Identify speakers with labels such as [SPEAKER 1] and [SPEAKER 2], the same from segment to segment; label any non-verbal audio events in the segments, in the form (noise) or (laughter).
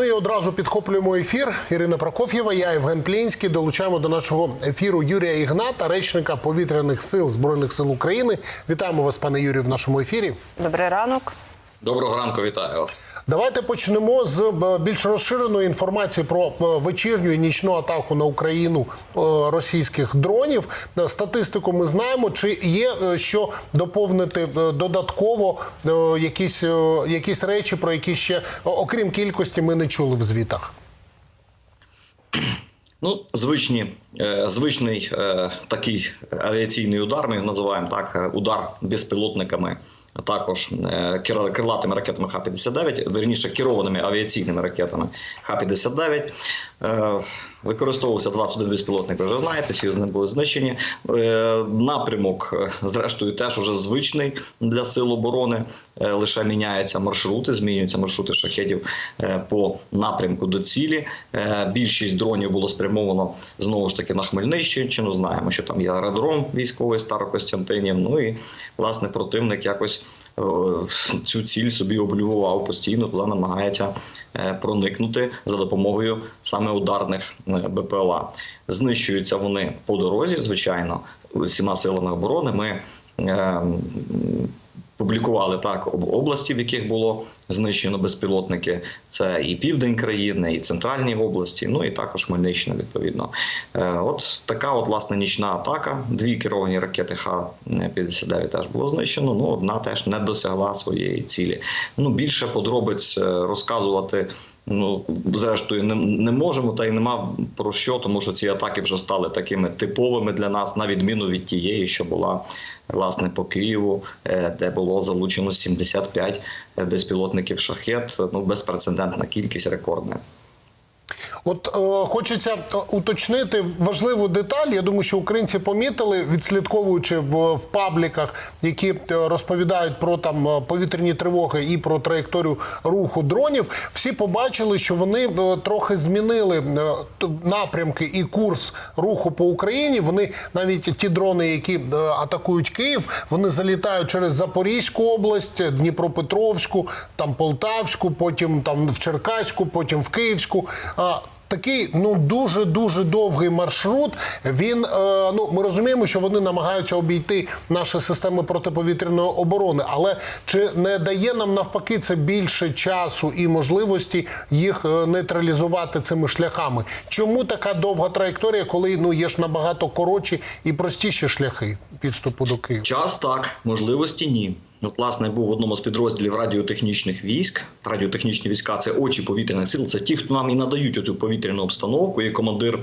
[SPEAKER 1] Ну і одразу підхоплюємо ефір. Ірина Прокоф'єва, я Євген Плінський. Долучаємо до нашого ефіру Юрія Ігната, речника повітряних сил збройних сил України. Вітаємо вас, пане Юрію, в нашому ефірі.
[SPEAKER 2] Добрий ранок.
[SPEAKER 3] Доброго ранку, вітаю вас.
[SPEAKER 1] Давайте почнемо з е, більш розширеної інформації про е, вечірню і нічну атаку на Україну е, російських дронів. Статистику ми знаємо. Чи є що доповнити додатково якісь, якісь речі, про які ще окрім кількості ми не чули в звітах?
[SPEAKER 3] Ну, звичні, звичний такий авіаційний удар, ми його називаємо так, удар безпілотниками, а також е, крилатими ракетами Х-59, верніше керованими авіаційними ракетами Х-59. Використовувався 21 безпілотник, ви вже знаєте, всі з ним були знищені. Е, Напрямок, е, зрештою, теж уже звичний для сил оборони. Е, Лише міняються маршрути, змінюються маршрути шахедів е, по напрямку до цілі. Більшість дронів було спрямовано знову ж таки на Хмельниччину. Знаємо, що там є аеродром військовий Старокостянтинів. Ну і власне противник якось цю ціль собі облював постійно, туди намагається е, проникнути за допомогою саме ударних е, БПЛА. Знищуються вони по дорозі, звичайно, всіма силами оборони. Ми е, Публікували так об- області, в яких було знищено безпілотники. Це і південь країни, і центральні області, ну і також Хмельниччина, відповідно. Е, От така от власне нічна атака. Дві керовані ракети Х-59 теж було знищено. Ну одна теж не досягла своєї цілі. Ну більше подробиць е, розказувати. Ну, зрештою, не, не можемо та й нема про що, тому що ці атаки вже стали такими типовими для нас, на відміну від тієї, що була власне по Києву, е, де було залучено 75 безпілотників шахет. Ну безпрецедентна кількість рекордна.
[SPEAKER 1] От е, хочеться е, уточнити важливу деталь. Я думаю, що українці помітили, відслідковуючи в, в пабліках, які е, розповідають про там е, повітряні тривоги і про траєкторію руху дронів. Всі побачили, що вони трохи змінили напрямки і курс руху по Україні. Вони навіть ті дрони, які атакують Київ, вони залітають через Запорізьку область, Дніпропетровську, там Полтавську, потім там в Черкаську, потім в Київську. Такий ну дуже дуже довгий маршрут. Він е, ну ми розуміємо, що вони намагаються обійти наші системи протиповітряної оборони, але чи не дає нам навпаки це більше часу і можливості їх е, нейтралізувати цими шляхами? Чому така довга траєкторія, коли ну є ж набагато коротші і простіші шляхи підступу до Києва?
[SPEAKER 3] Час так, можливості ні. От, власне, був в одному з підрозділів радіотехнічних військ. Радіотехнічні війська це очі повітряних сил. Це ті, хто нам і надають оцю повітряну обстановку. І командир,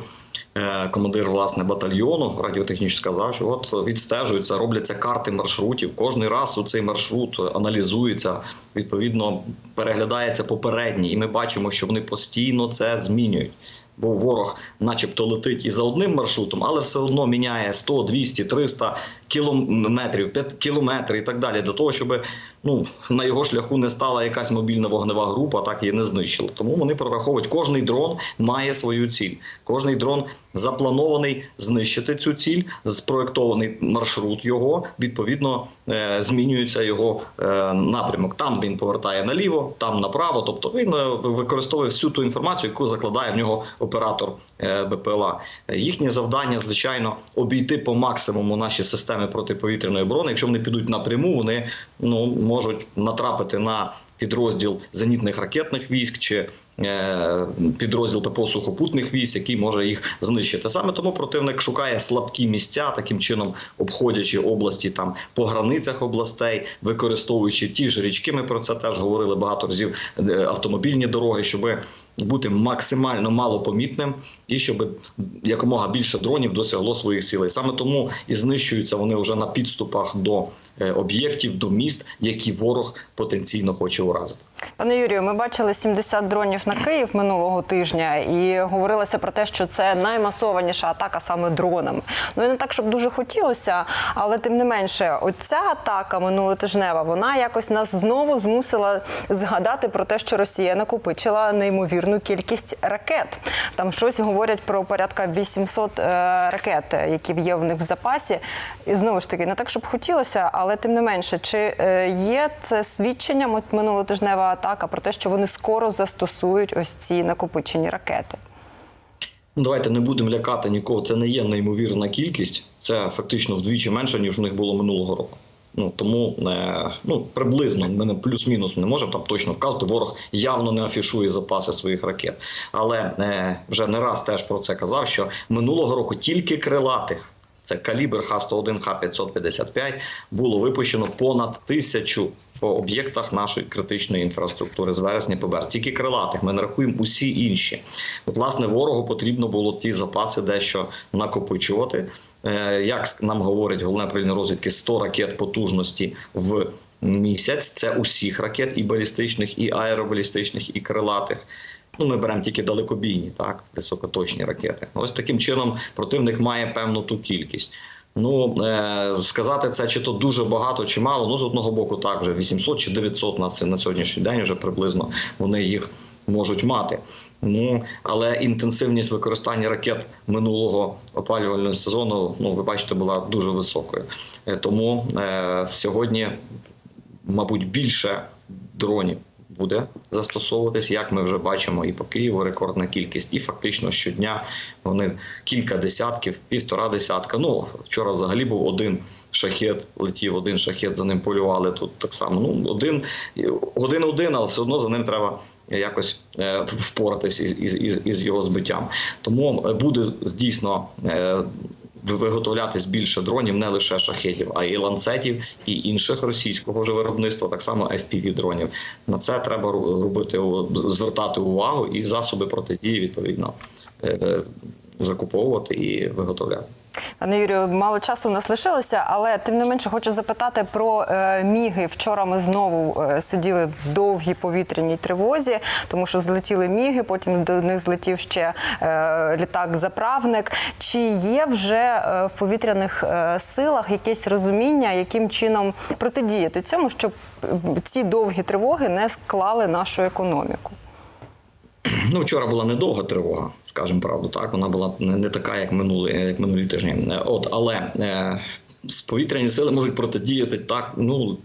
[SPEAKER 3] е, командир власне батальйону радіотехнічний сказав, що от відстежуються, робляться карти маршрутів. Кожний раз у цей маршрут аналізується, відповідно переглядається попередній, і ми бачимо, що вони постійно це змінюють. Бо ворог, начебто, летить і за одним маршрутом, але все одно міняє 100, 200, 300 кілометрів, 5 кілометрів і так далі, для того, щоб ну, на його шляху не стала якась мобільна вогнева група, так її не знищили. Тому вони прораховують, кожний дрон має свою ціль. Кожний дрон запланований знищити цю ціль, спроектований маршрут його. Відповідно, е, змінюється його е, напрямок. Там він повертає наліво, там направо. Тобто він е, використовує всю ту інформацію, яку закладає в нього оператор БПЛА. Їхнє завдання, звичайно, обійти по максимуму наші системи протиповітряної оборони. Якщо вони підуть напряму, вони ну можуть натрапити на підрозділ зенітних ракетних військ чи підрозділ ППО сухопутних військ, який може їх знищити. Саме тому противник шукає слабкі місця, таким чином обходячи області там по границях областей, використовуючи ті ж річки. Ми про це теж говорили багато разів. е, Автомобільні дороги, щоб бути максимально малопомітним і щоб якомога більше дронів досягло своїх цілей. Саме тому і знищуються вони вже на підступах до е, об'єктів, до міст, які ворог потенційно хоче уразити.
[SPEAKER 2] Пане Юрію, ми бачили 70 дронів на Київ минулого тижня, і говорилося про те, що це наймасованіша атака саме дронами. Ну і не так, щоб дуже хотілося, але тим не менше, оця атака минулотижнева, вона якось нас знову змусила згадати про те, що Росія накопичила неймовірну кількість ракет. Там щось говорять про порядка 800 е, ракет, які є в них в запасі. І знову ж таки, не так, щоб хотілося, але тим не менше, чи е, є це свідченням от минулотижнева атак, а про те, що вони скоро застосують ось ці накопичені ракети.
[SPEAKER 3] Ну, давайте не будемо лякати нікого. Це не є неймовірна кількість. Це фактично вдвічі менше, ніж у них було минулого року. Ну тому е, ну приблизно ми плюс-мінус не можемо там точно вказувати. Ворог явно не афішує запаси своїх ракет. Але е, вже не раз теж про це казав, що минулого року тільки крилатих. Це калібр Х-101, Х-555 було випущено понад тисячу по об'єктах нашої критичної інфраструктури з вересня по. Тільки крилатих ми не рахуємо усі інші. От, власне, ворогу потрібно було ті запаси дещо накопичувати. Е, Як нам говорить головне управління розвідки, 100 ракет потужності в місяць. Це усіх ракет, і балістичних, і аеробалістичних, і крилатих. Ну, ми беремо тільки далекобійні, так, високоточні ракети. Ось таким чином противник має певну ту кількість. Ну е, сказати це чи то дуже багато, чи мало. Ну з одного боку, так вже 800 чи 900 на на сьогоднішній день вже приблизно вони їх можуть мати. Ну але інтенсивність використання ракет минулого опалювального сезону, ну ви бачите, була дуже високою. Е, Тому е, сьогодні, мабуть, більше дронів буде застосовуватись, як ми вже бачимо, і по Києву рекордна кількість, і фактично щодня вони кілька десятків, півтора десятка. Ну вчора взагалі був один. Шахет летів, один шахет за ним полювали тут так само. Ну один один один, але все одно за ним треба якось е, впоратись із, із, із, його збиттям. Тому е, буде дійсно виготовлятись більше дронів, не лише шахетів, а і ланцетів, і інших російського ж виробництва, так само fpv дронів. На це треба робити звертати увагу і засоби протидії відповідно е, е, закуповувати і виготовляти.
[SPEAKER 2] Пане Юрію, мало часу у нас лишилося, але тим не менше хочу запитати про е, міги. Вчора ми знову е, сиділи в довгій повітряній тривозі, тому що злетіли міги. Потім до них злетів ще е, літак-заправник. Чи є вже е, в повітряних е, силах якесь розуміння, яким чином протидіяти цьому, щоб ці довгі тривоги не склали нашу економіку? (clears throat)
[SPEAKER 3] Ну, вчора була недовга тривога, скажімо правду. Так вона була не, така, як минулі, як минулі тижні. От, але е, повітряні сили можуть протидіяти так, ну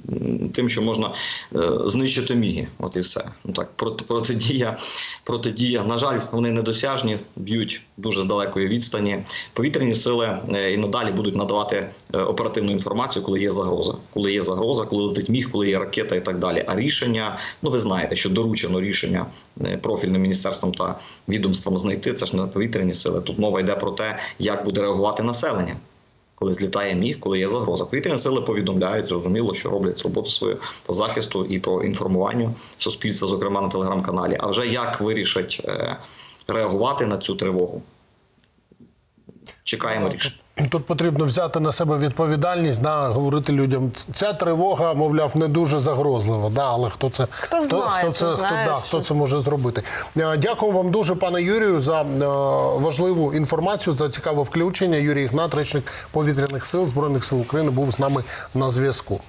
[SPEAKER 3] тим, що можна е, знищити міги. От і все. Ну так, проти, протидія, протидія. На жаль, вони недосяжні, б'ють дуже з далекої відстані. Повітряні сили е, і надалі будуть надавати е, оперативну інформацію, коли є загроза. Коли є загроза, коли летить міг, коли є ракета і так далі. А рішення, ну ви знаєте, що доручено рішення е, профільним міністерством та відомством знайти. Це ж не повітряні сили. Тут мова йде про те, як буде реагувати населення. Коли злітає міг, коли є загроза, повітряні сили повідомляють, зрозуміло, що роблять роботу свою по захисту і по інформуванню суспільства, зокрема на телеграм-каналі. А вже як вирішать е, реагувати на цю тривогу? Чекаємо рішення.
[SPEAKER 1] Тут потрібно взяти на себе відповідальність, да, говорити людям. Ця тривога, мовляв, не дуже загрозлива. Да, але хто це
[SPEAKER 2] Хто знає,
[SPEAKER 1] хто, це,
[SPEAKER 2] знає,
[SPEAKER 1] хто, да, хто це може зробити? Е, Дякую вам дуже, пане Юрію, за е, важливу інформацію, за цікаве включення. Юрій Ігнат, речник повітряних сил збройних сил України, був з нами на зв'язку.